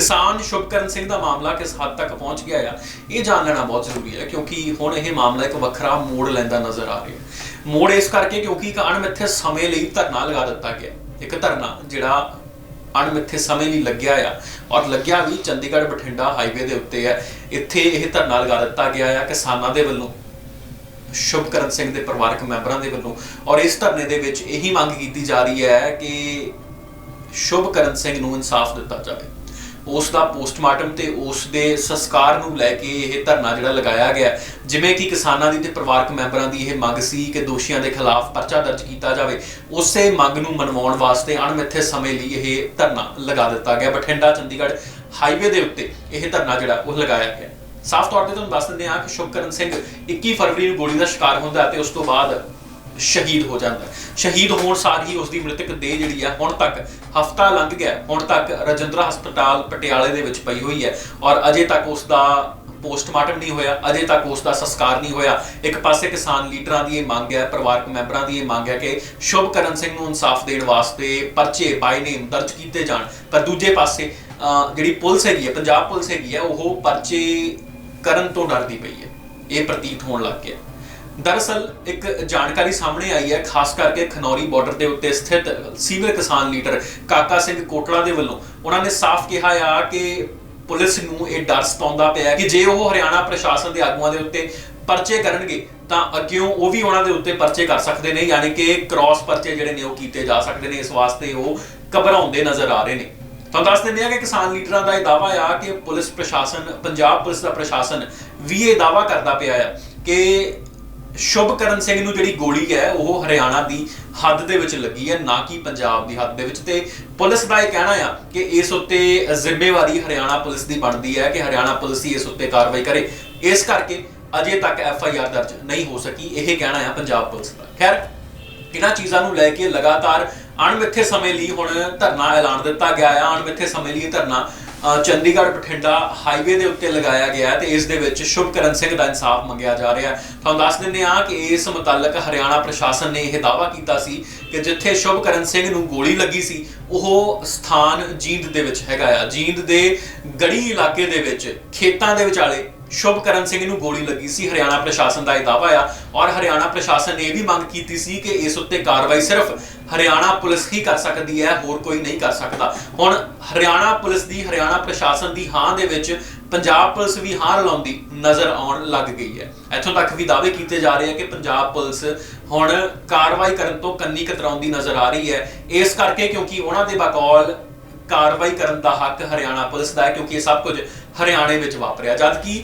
ਕਿਸਾਨ ਸ਼ੁਭਕਰਨ ਸਿੰਘ ਦਾ ਮਾਮਲਾ ਕਿਸ ਹੱਦ ਤੱਕ ਪਹੁੰਚ ਗਿਆ ਆ, ਇਹ ਜਾਣ ਲੈਣਾ ਬਹੁਤ ਜ਼ਰੂਰੀ ਹੈ, ਕਿਉਂਕਿ ਹੁਣ ਇਹ ਮਾਮਲਾ ਇੱਕ ਵੱਖਰਾ ਮੋੜ ਲੈਂਦਾ ਨਜ਼ਰ ਆ ਰਿਹਾ ਮੋੜ ਇਸ ਕਰਕੇ ਕਿਉਂਕਿ ਇੱਕ ਅਣਮਿੱਥੇ ਸਮੇਂ ਲਈ ਧਰਨਾ ਲਗਾ ਦਿੱਤਾ ਗਿਆ ਇੱਕ ਧਰਨਾ ਜਿਹੜਾ ਅਣਮਿੱਥੇ ਸਮੇਂ ਲਈ ਲੱਗਿਆ ਆ, ਔਰ ਲੱਗਿਆ ਵੀ ਚੰਡੀਗੜ੍ਹ ਬਠਿੰਡਾ ਹਾਈਵੇ ਦੇ ਉੱਤੇ ਹੈ। ਇੱਥੇ ਇਹ ਧਰਨਾ ਲਗਾ ਦਿੱਤਾ ਗਿਆ ਆ ਕਿਸਾਨਾਂ ਦੇ ਵੱਲੋਂ, ਸ਼ੁਭਕਰਨ ਸਿੰਘ ਦੇ ਪਰਿਵਾਰਕ ਮੈਂਬਰਾਂ ਦੇ ਵੱਲੋਂ, ਔਰ ਇਸ ਧਰਨੇ ਦੇ ਵਿੱਚ ਇਹੀ ਮੰਗ ਕੀਤੀ ਜਾ ਰਹੀ ਹੈ ਕਿ ਸ਼ੁਭਕਰਨ ਸਿੰਘ ਨੂੰ ਇਨਸਾਫ ਦਿੱਤਾ ਜਾਵੇ। ਉਸ ਦਾ ਪੋਸਟਮਾਰਟਮ ਤੇ ਉਸ ਦੇ ਸੰਸਕਾਰ ਨੂੰ ਲੈ ਕੇ ਇਹ ਧਰਨਾ ਜਿਹੜਾ ਲਗਾਇਆ ਗਿਆ ਜਿਵੇਂ ਕਿ ਕਿਸਾਨਾਂ ਦੀ ਤੇ ਪਰਿਵਾਰਕ ਮੈਂਬਰਾਂ ਦੀ ਇਹ ਮੰਗ ਸੀ ਕਿ ਦੋਸ਼ੀਆਂ ਦੇ ਖਿਲਾਫ ਪਰਚਾ ਦਰਜ ਕੀਤਾ ਜਾਵੇ। ਉਸੇ ਮੰਗ ਨੂੰ ਮਨਵਾਉਣ ਵਾਸਤੇ ਅਣਮਿੱਥੇ ਸਮੇਂ ਲਈ ਇਹ ਧਰਨਾ ਲਗਾ ਦਿੱਤਾ ਗਿਆ। ਬਠਿੰਡਾ, ਚੰਡੀਗੜ੍ਹ ਹਾਈਵੇ ਦੇ ਉੱਤੇ ਇਹ ਧਰਨਾ ਜਿਹੜਾ ਉਹ ਲਗਾਇਆ ਗਿਆ ਸਾਫ਼ ਤੌਰ ਤੇ ਤੁਹਾਨੂੰ ਦੱਸ ਦਿੰਦੇ ਹਾਂ ਕਿ ਸ਼ੁਭਕਰਨ ਸਿੰਘ 21 ਫਰਵਰੀ ਨੂੰ ਗੋਲੀ ਦਾ ਸ਼ਿਕਾਰ ਹੁੰਦਾ ਹੈ ਤੇ ਉਸ ਤੋਂ ਬਾਅਦ ਸ਼ਹੀਦ ਹੋ ਜਾਂਦਾ ਹੈ। ਸ਼ਹੀਦ ਹੋਣ ਸਾਰ ਹੀ ਉਸ ਦੀ ਮ੍ਰਿਤਕ ਦੇਹ ਜਿਹੜੀ ਹੈ ਹੁਣ ਤੱਕ ਹਫਤਾ ਲੰਘ ਗਿਆ ਹੁਣ ਤੱਕ ਰਜਿੰਦਰਾ ਹਸਪਤਾਲ ਪਟਿਆਲੇ ਦੇ ਵਿੱਚ ਪਈ ਹੋਈ ਹੈ ਔਰ ਅਜੇ ਤੱਕ ਉਸ ਦਾ ਪੋਸਟਮਾਰਟਮ ਨਹੀਂ ਹੋਇਆ, ਅਜੇ ਤੱਕ ਉਸ ਦਾ ਸੰਸਕਾਰ ਨਹੀਂ ਹੋਇਆ। ਇੱਕ ਪਾਸੇ ਕਿਸਾਨ ਲੀਡਰਾਂ ਦੀ ਇਹ ਮੰਗ ਹੈ, ਪਰਿਵਾਰਕ ਮੈਂਬਰਾਂ ਦੀ ਇਹ ਮੰਗ ਹੈ ਕਿ ਸ਼ੁਭਕਰਨ ਸਿੰਘ ਨੂੰ ਇਨਸਾਫ ਦੇਣ ਵਾਸਤੇ ਪਰਚੇ ਬਾਈ ਨੇਮ ਦਰਜ ਕੀਤੇ ਜਾਣ। ਪਰ ਦੂਜੇ ਪਾਸੇ ਜਿਹੜੀ ਪੁਲਿਸ ਹੈਗੀ ਹੈ, ਪੰਜਾਬ ਪੁਲਿਸ ਹੈਗੀ ਹੈ, ਉਹ ਪਰਚੇ ਕਰਨ ਤੋਂ ਡਰਦੀ ਪਈ ਹੈ। ਇਹ ਪ੍ਰਤੀਤ ਹੋਣ ਲੱਗ ਗਿਆ। ਦਰਅਸਲ ਇੱਕ ਜਾਣਕਾਰੀ ਸਾਹਮਣੇ ਆਈ ਹੈ, ਖਾਸ ਕਰਕੇ ਖਨੌਰੀ ਬਾਰਡਰ ਦੇ ਉੱਤੇ ਸਥਿਤ ਸੀਨੀਅਰ ਕਿਸਾਨ ਲੀਡਰ ਕਾਕਾ ਸਿੰਘ ਕੋਟਲਾ ਦੇ ਵੱਲੋਂ। ਉਹਨਾਂ ਨੇ ਸਾਫ਼ ਕਿਹਾ ਆ ਕਿ ਪੁਲਿਸ ਨੂੰ ਇਹ ਡਰ ਸਤਾਉਂਦਾ ਪਿਆ ਕਿ ਜੇ ਉਹ ਹਰਿਆਣਾ ਪ੍ਰਸ਼ਾਸਨ ਦੇ ਆਗੂਆਂ ਦੇ ਉੱਤੇ ਪਰਚੇ ਕਰਨਗੇ, ਤਾਂ ਅੱਗਿਓਂ ਉਹ ਵੀ ਉਹਨਾਂ ਦੇ ਉੱਤੇ ਪਰਚੇ ਕਰ ਸਕਦੇ ਨੇ, ਯਾਨੀ ਕਿ ਕ੍ਰਾਸ ਪਰਚੇ ਜਿਹੜੇ ਨੇ ਉਹ ਕੀਤੇ ਜਾ ਸਕਦੇ ਨੇ। ਇਸ ਵਾਸਤੇ ਉਹ ਘਬਰਾਉਂਦੇ ਨਜ਼ਰ ਆ ਰਹੇ ਨੇ। ਤਾਂ ਦੱਸ ਦਿੰਦੇ ਆ ਕਿ ਕਿਸਾਨ ਲੀਡਰਾਂ ਦਾ ਇਹ ਦਾਵਾ ਆ ਕਿ ਪੁਲਿਸ ਪ੍ਰਸ਼ਾਸਨ, ਪੰਜਾਬ ਪੁਲਿਸ ਦਾ ਪ੍ਰਸ਼ਾਸਨ ਵੀ ਇਹ ਦਾਵਾ ਕਰਦਾ ਪਿਆ ਆ ਕਿ ਸ਼ੁਭਕਰਨ ਸਿੰਘ ਨੂੰ ਜਿਹੜੀ ਗੋਲੀ ਹੈ, ਉਹ ਹਰਿਆਣਾ ਦੀ ਹੱਦ ਦੇ ਵਿੱਚ ਲੱਗੀ ਹੈ, ਨਾ ਕਿ ਪੰਜਾਬ ਦੀ ਹੱਦ ਦੇ ਵਿੱਚ। ਤੇ ਪੁਲਿਸ ਦਾ ਇਹ ਕਹਿਣਾ ਆ ਕਿ ਇਸ ਉੱਤੇ ਜ਼ਿੰਮੇਵਾਰੀ ਹਰਿਆਣਾ ਪੁਲਿਸ ਦੀ ਬਣਦੀ ਹੈ ਕਿ ਹਰਿਆਣਾ ਪੁਲਿਸ ਹੀ ਇਸ ਉੱਤੇ ਕਾਰਵਾਈ ਕਰੇ। ਇਸ ਕਰਕੇ ਅਜੇ ਤੱਕ ਐਫ ਆਈ ਆਰ ਦਰਜ ਨਹੀਂ ਹੋ ਸਕੀ, ਇਹ ਕਹਿਣਾ ਆ ਪੰਜਾਬ ਪੁਲਿਸ ਦਾ। ਖੈਰ, ਇਹਨਾਂ ਚੀਜ਼ਾਂ ਨੂੰ ਲੈ ਕੇ ਲਗਾਤਾਰ ਅਣਮਿੱਥੇ ਸਮੇਂ ਲਈ ਹੁਣ ਧਰਨਾ ਐਲਾਨ ਦਿੱਤਾ ਗਿਆ ਆ, ਅਣਮਿੱਥੇ ਸਮੇਂ ਲਈ ਇਹ ਧਰਨਾ ਚੰਡੀਗੜ੍ਹ ਬਠਿੰਡਾ ਹਾਈਵੇ ਦੇ ਉੱਤੇ ਲਗਾਇਆ ਗਿਆ ਹੈ ਤੇ ਇਸ ਦੇ ਵਿੱਚ ਸ਼ੁਭਕਰਨ ਸਿੰਘ ਦਾ ਇਨਸਾਫ ਮੰਗਿਆ ਜਾ ਰਿਹਾ ਤੁਹਾਨੂੰ ਦੱਸ ਦਿੰਦੇ ਹਾਂ ਕਿ ਇਸ ਮੁਤਲਕ ਹਰਿਆਣਾ ਪ੍ਰਸ਼ਾਸਨ ਨੇ ਇਹ ਦਾਅਵਾ ਕੀਤਾ ਸੀ ਕਿ ਜਿੱਥੇ ਸ਼ੁਭਕਰਨ ਸਿੰਘ ਨੂੰ ਗੋਲੀ ਲੱਗੀ ਸੀ, ਉਹ ਸਥਾਨ ਜੀਂਦ ਦੇ ਵਿੱਚ ਹੈਗਾ ਆ। ਜੀਂਦ ਦੇ ਗੜੀ ਇਲਾਕੇ ਦੇ ਵਿੱਚ, ਖੇਤਾਂ ਦੇ ਵਿਚਾਲੇ ਸ਼ੁਭਕਰਨ ਸਿੰਘ ਨੂੰ ਗੋਲੀ ਲੱਗੀ ਸੀ। ਹਰਿਆਣਾ ਪ੍ਰਸ਼ਾਸਨ ਦਾ ਇਹ ਦਾਅਵਾ ਆ ਔਰ ਹਰਿਆਣਾ ਪ੍ਰਸ਼ਾਸਨ ਨੇ ਇਹ ਵੀ ਮੰਗ ਕੀਤੀ ਸੀ ਕਿ ਇਸ ਉੱਤੇ ਕਾਰਵਾਈ ਸਿਰਫ ਹਰਿਆਣਾ ਪੁਲਿਸ ਹੀ ਕਰ ਸਕਦੀ ਹੈ, ਹੋਰ ਕੋਈ ਨਹੀਂ ਕਰ ਸਕਦਾ। ਹੁਣ ਹਰਿਆਣਾ ਪੁਲਿਸ ਦੀ, ਹਰਿਆਣਾ ਪ੍ਰਸ਼ਾਸਨ ਦੀ ਹਾਂ ਦੇ ਵਿੱਚ ਪੰਜਾਬ ਪੁਲਿਸ ਵੀ ਹਾਂ ਲਾਉਂਦੀ ਨਜ਼ਰ ਆਉਣ ਲੱਗ ਗਈ ਹੈ। ਇੱਥੋਂ ਤੱਕ ਵੀ ਦਾਅਵੇ ਕੀਤੇ ਜਾ ਰਹੇ ਆ ਕਿ ਪੰਜਾਬ ਪੁਲਿਸ ਹੁਣ ਕਾਰਵਾਈ ਕਰਨ ਤੋਂ ਕੰਨੀ ਕਤਰਾਉਂਦੀ ਨਜ਼ਰ ਆ ਰਹੀ ਹੈ। ਇਸ ਕਰਕੇ ਕਿਉਂਕਿ ਉਹਨਾਂ ਦੇ ਬਕੌਲ ਕਾਰਵਾਈ ਕਰਨ ਦਾ ਹੱਕ ਹਰਿਆਣਾ ਪੁਲਿਸ ਦਾ ਹੈ, ਕਿਉਂਕਿ ਇਹ ਸਭ ਕੁਝ ਹਰਿਆਣੇ ਵਿੱਚ ਵਾਪਰਿਆ। ਜਦ ਕਿ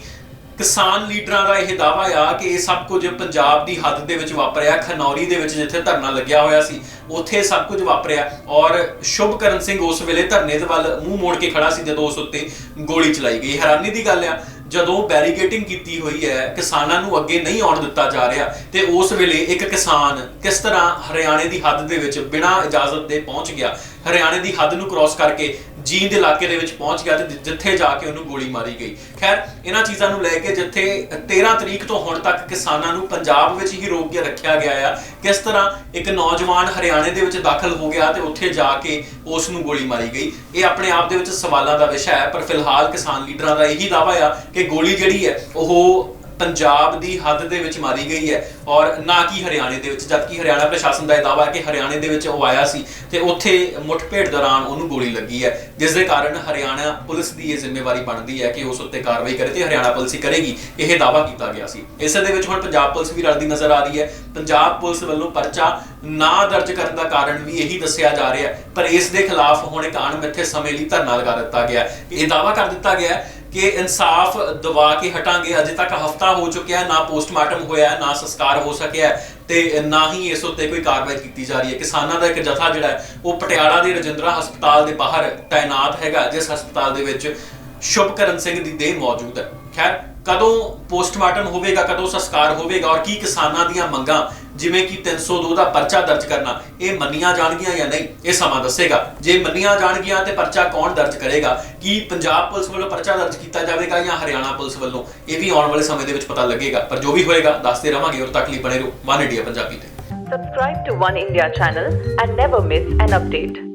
ਕਿਸਾਨ ਲੀਡਰਾਂ ਦਾ ਇਹ ਦਾਅਵਾ ਆ ਕਿ ਇਹ ਸਭ ਕੁਝ ਪੰਜਾਬ ਦੀ ਹੱਦ ਦੇ ਵਿੱਚ ਵਾਪਰਿਆ, ਖਨੌਰੀ ਦੇ ਵਿੱਚ ਜਿੱਥੇ ਧਰਨਾ ਲੱਗਿਆ ਹੋਇਆ ਸੀ, ਉੱਥੇ ਸਭ ਕੁਝ ਵਾਪਰਿਆ ਔਰ ਸ਼ੁਭਕਰਨ ਸਿੰਘ ਉਸ ਵੇਲੇ ਧਰਨੇ ਦੇ ਵੱਲ ਮੂੰਹ ਮੋੜ ਕੇ ਖੜਾ ਸੀ ਜਦੋਂ ਉਸ ਉੱਤੇ ਗੋਲੀ ਚਲਾਈ ਗਈ। ਹੈਰਾਨੀ ਦੀ ਗੱਲ ਆ, ਜਦੋਂ ਬੈਰੀਕੇਟਿੰਗ ਕੀਤੀ ਹੋਈ ਹੈ, ਕਿਸਾਨਾਂ ਨੂੰ ਅੱਗੇ ਨਹੀਂ ਆਉਣ ਦਿੱਤਾ ਜਾ ਰਿਹਾ ਤੇ ਉਸ ਵੇਲੇ ਇੱਕ ਕਿਸਾਨ ਕਿਸ ਤਰ੍ਹਾਂ ਹਰਿਆਣੇ ਦੀ ਹੱਦ ਦੇ ਵਿੱਚ ਬਿਨਾਂ ਇਜਾਜ਼ਤ ਦੇ ਪਹੁੰਚ ਗਿਆ, ਹਰਿਆਣੇ ਦੀ ਹੱਦ ਨੂੰ ਕ੍ਰਾਸ ਕਰਕੇ ਜੀਂਦ ਇਲਾਕੇ ਦੇ ਵਿੱਚ ਪਹੁੰਚ ਗਿਆ ਤੇ ਜਿੱਥੇ ਜਾ ਕੇ ਉਹਨੂੰ ਗੋਲੀ ਮਾਰੀ ਗਈ। ਖੈਰ, ਇਹਨਾਂ ਚੀਜ਼ਾਂ ਨੂੰ ਲੈ ਕੇ ਜਿੱਥੇ 13 ਤਰੀਕ ਤੋਂ ਹੁਣ ਤੱਕ ਕਿਸਾਨਾਂ ਨੂੰ ਪੰਜਾਬ ਵਿੱਚ ਹੀ ਰੋਕ ਕੇ ਰੱਖਿਆ ਗਿਆ ਆ, ਕਿਸ ਤਰ੍ਹਾਂ ਇੱਕ ਨੌਜਵਾਨ ਹਰਿਆਣੇ ਦੇ ਵਿੱਚ ਦਾਖਲ ਹੋ ਗਿਆ ਤੇ ਉੱਥੇ ਜਾ ਕੇ ਉਸ ਨੂੰ ਗੋਲੀ ਮਾਰੀ ਗਈ। ਇਹ ਆਪਣੇ ਆਪ ਦੇ ਵਿੱਚ ਸਵਾਲਾਂ ਦਾ ਵਿਸ਼ਾ ਹੈ, ਪਰ ਫਿਲਹਾਲ ਕਿਸਾਨ ਲੀਡਰਾਂ ਦਾ ਇਹੀ ਦਾਅਵਾ ਆ ਕਿ ਗੋਲੀ ਜਿਹੜੀ ਹੈ, ਉਹ ਪੰਜਾਬ ਦੀ ਹੱਦ ਦੇ ਵਿੱਚ ਮਾਰੀ ਗਈ ਹੈ ਔਰ ਨਾ ਕਿ ਹਰਿਆਣੇ ਦੇ ਵਿੱਚ, ਜਦਕਿ ਹਰਿਆਣਾ ਪ੍ਰਸ਼ਾਸਨ ਦਾ ਇਹ ਦਾਅਵਾ ਹੈ ਕਿ ਹਰਿਆਣੇ ਦੇ ਵਿੱਚ ਉਹ ਆਇਆ ਸੀ ਤੇ ਉੱਥੇ ਮੁੱਠਭੇੜ ਦੌਰਾਨ ਉਹਨੂੰ ਗੋਲੀ ਲੱਗੀ ਹੈ, ਜਿਸ ਦੇ ਕਾਰਨ ਹਰਿਆਣਾ ਪੁਲਿਸ ਦੀ ਇਹ ਜ਼ਿੰਮੇਵਾਰੀ ਬਣਦੀ ਹੈ ਕਿ ਉਸ ਉੱਤੇ ਕਾਰਵਾਈ ਕਰੇ ਤੇ ਹਰਿਆਣਾ ਪੁਲਿਸ ਹੀ ਕਰੇਗੀ, ਇਹ ਦਾਅਵਾ ਕੀਤਾ ਗਿਆ ਸੀ। ਇਸੇ ਦੇ ਵਿੱਚ ਹੁਣ ਪੰਜਾਬ ਪੁਲਿਸ ਵੀ ਰਲਦੀ ਨਜ਼ਰ ਆ ਰਹੀ ਹੈ। ਪੰਜਾਬ ਪੁਲਿਸ ਵੱਲੋਂ ਪਰਚਾ ਨਾ ਦਰਜ ਕਰਨ ਦਾ ਕਾਰਨ ਵੀ ਇਹੀ ਦੱਸਿਆ ਜਾ ਰਿਹਾ ਪਰ ਇਸ ਦੇ ਖਿਲਾਫ ਹੁਣ ਇੱਕ ਅਣਮਿੱਥੇ ਸਮੇਂ ਲਈ ਧਰਨਾ ਲਗਾ ਦਿੱਤਾ ਗਿਆ ਇਹ ਦਾਅਵਾ ਕਰ ਦਿੱਤਾ ਗਿਆ ਕਿ ਇਨਸਾਫ ਦਵਾ ਕੇ ਹਟਾਂਗੇ। ਅਜੇ ਤੱਕ ਹਫਤਾ ਹੋ ਚੁੱਕਿਆ ਨਾ ਪੋਸਟਮਾਰਟਮ ਹੋਇਆ ਨਾ ਸੰਸਕਾਰ ਹੋ ਸਕਿਆ ਤੇ ਨਾ ਹੀ ਇਸ ਉੱਤੇ ਕੋਈ ਕਾਰਵਾਈ ਕੀਤੀ ਜਾ ਰਹੀ ਹੈ। ਕਿਸਾਨਾਂ ਦਾ ਇੱਕ ਜਥਾ ਜਿਹੜਾ ਹੈ, ਉਹ ਪਟਿਆਲਾ ਦੇ ਰਜਿੰਦਰਾ ਹਸਪਤਾਲ ਦੇ ਬਾਹਰ ਤਾਇਨਾਤ ਹੈਗਾ। ਜਿਸ ਹਸਪਤਾਲ ਦੇ ਵਿੱਚ ਸ਼ੁਭਕਰਨ ਸਿੰਘ ਦੀ ਦੇਹ ਮੌਜੂਦ ਹੈ। ਖੈਰ, ਕਦੋਂ ਪੋਸਟਮਾਰਟਮ ਹੋਵੇਗਾ, ਕਦੋਂ ਸੰਸਕਾਰ ਹੋਵੇਗਾ ਔਰ ਕੀ ਕਿਸਾਨਾਂ ਦੀਆਂ ਮੰਗਾਂ ਜਿਵੇਂ ਕਿ 302 ਦਾ ਪਰਚਾ ਦਰਜ ਕਰਨਾ, ਇਹ ਮੰਨੀਆਂ ਜਾਣਗੀਆਂ ਜਾਂ ਨਹੀਂ, ਇਹ ਸਮਾਂ ਦੱਸੇਗਾ। ਜੇ ਮੰਨੀਆਂ ਜਾਣਗੀਆਂ ਤੇ ਪਰਚਾ ਕੌਣ ਦਰਜ ਕਰੇਗਾ? ਕੀ ਪੰਜਾਬ ਪੁਲਿਸ ਵੱਲੋਂ ਪਰਚਾ ਦਰਜ ਕੀਤਾ ਜਾਵੇਗਾ ਜਾਂ ਹਰਿਆਣਾ ਪੁਲਿਸ ਵੱਲੋਂ? ਇਹ ਵੀ ਆਉਣ ਵਾਲੇ ਸਮੇਂ ਦੇ ਵਿੱਚ ਪਤਾ ਲੱਗੇਗਾ, ਪਰ ਜੋ ਵੀ ਹੋਏਗਾ, ਦੱਸਦੇ ਰਵਾਂਗੇ ਔਰ ਤੱਕ ਲਈ ਬਣੇ ਰਹੋ। ਵਨ ਇੰਡੀਆ ਪੰਜਾਬੀ ਤੇ। Subscribe to One India channel and never miss an update.